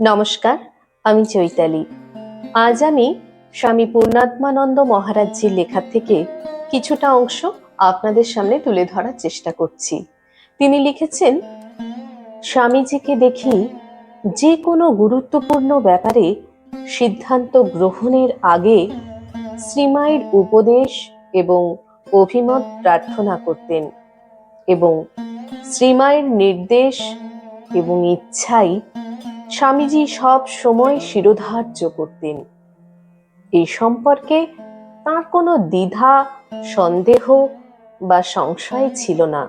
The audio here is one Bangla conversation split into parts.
নমস্কার, আমি চৈতালি। আজ আমি স্বামী পূর্ণাত্মানন্দ মহারাজজির লেখা থেকে কিছুটা অংশ আপনাদের সামনে তুলে ধরার চেষ্টা করছি। তিনি লিখেছেন, স্বামীজিকে দেখি যে কোনো গুরুত্বপূর্ণ ব্যাপারে সিদ্ধান্ত গ্রহণের আগে শ্রীমায়ের উপদেশ এবং অভিমত প্রার্থনা করতেন এবং শ্রীমায়ের নির্দেশ এবং ইচ্ছাই স্বামীজি সব সময় শিরোধার্য করতেন। এই সম্পর্কে তার কোনো দ্বিধা, সন্দেহ বা সংশয় ছিল না।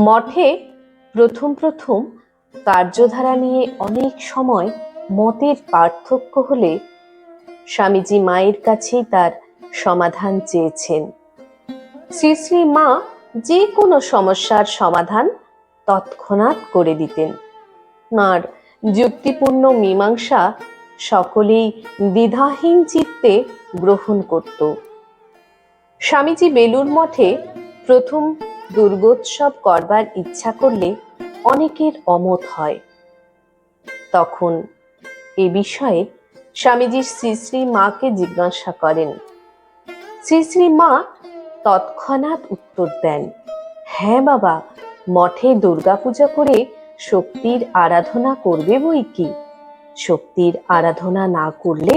মঠে প্রথম প্রথম কার্যধারা নিয়ে অনেক সময় মতের পার্থক্য হলে স্বামীজি মায়ের কাছেই তার সমাধান চেয়েছেন। শ্রী শ্রী মা যে কোনো সমস্যার সমাধান তৎক্ষণাৎ করে দিতেন। তাঁর যুক্তিপূর্ণ মীমাংসা সকলেই দ্বিধাহীন চিত্তে গ্রহণ করত। স্বামীজি বেলুর মঠে প্রথম দুর্গোৎসব করবার ইচ্ছা করলে অনেকের অমত হয়। তখন এ বিষয়ে স্বামীজি শ্রী শ্রী মাকে জিজ্ঞাসা করেন, শ্রী শ্রী মা, তৎক্ষণাৎ উত্তর দেন হ্যাঁ বাবা, মঠে দুর্গাপূজা করে শক্তির আরাধনা করবে বই কি? শক্তির আরাধনা না করলে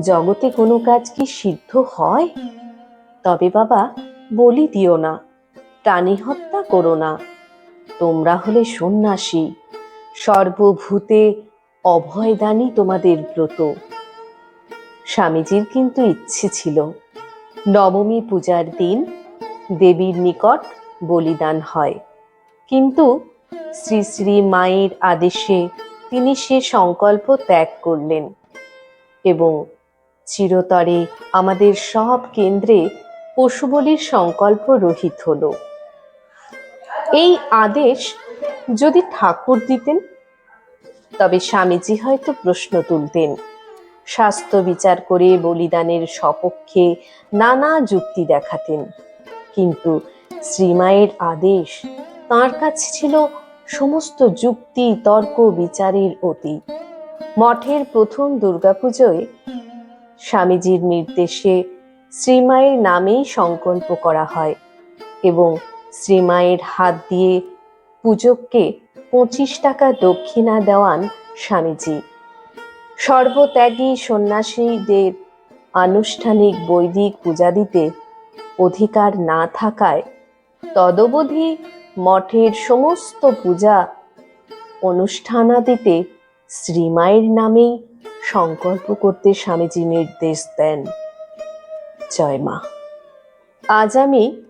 জগতে কোনো কাজ কি সিদ্ধ হয়? তবে বাবা, বলি দিও না, প্রাণী হত্যা করো না। তোমরা হলে সন্ন্যাসী, সর্বভূতে অভয়দানই তোমাদের ব্রত। স্বামীজির কিন্তু ইচ্ছে ছিল। নবমী পূজার দিন দেবীর নিকট বলিদান হয়। কিন্তু শ্রী শ্রী মায়ের আদেশে তিনি সে সংকল্প ত্যাগ করলেন এবং চিরতরে আমাদের সব কেন্দ্রে পশু বলির সংকল্প রহিত হল। এই আদেশ যদি ঠাকুর দিতেন, তবে স্বামীজি হয়তো প্রশ্ন তুলতেন। স্বাস্থ্য বিচার করে বলিদানের সপক্ষে নানা যুক্তি দেখাতেন। কিন্তু শ্রীমায়ের আদেশ তার কাছে ছিল সমস্ত যুক্তি, তর্ক, বিচারের অতীত। মঠের প্রথম দুর্গাপুজোয় স্বামীজির নির্দেশে শ্রীমায়ের নামেই সংকল্প করা হয় এবং শ্রীমায়ের হাত দিয়ে পূজককে পঁচিশ টাকা দক্ষিণা দেওয়ান স্বামীজি। সর্বত্যাগী সন্ন্যাসীদের আনুষ্ঠানিক বৈদিক পূজা দিতে অধিকার না থাকায় তদবধি মঠের সমস্ত পূজা অনুষ্ঠানাদিতে শ্রীমায়ের নামেই সংকল্প করতে স্বামীজি নির্দেশ দেন। জয় মা। আজ আমি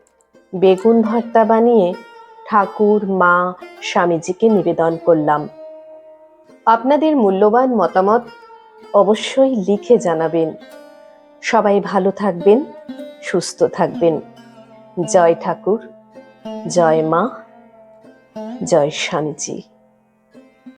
বেগুন ভর্তা বানিয়ে ঠাকুর, মা, স্বামীজিকে নিবেদন করলাম। আপনাদের মূল্যবান মতামত অবশ্যই লিখে জানাবেন। সবাই ভালো থাকবেন, সুস্থ থাকবেন। জয় ঠাকুর। জয় মা জয় স্বামীজি।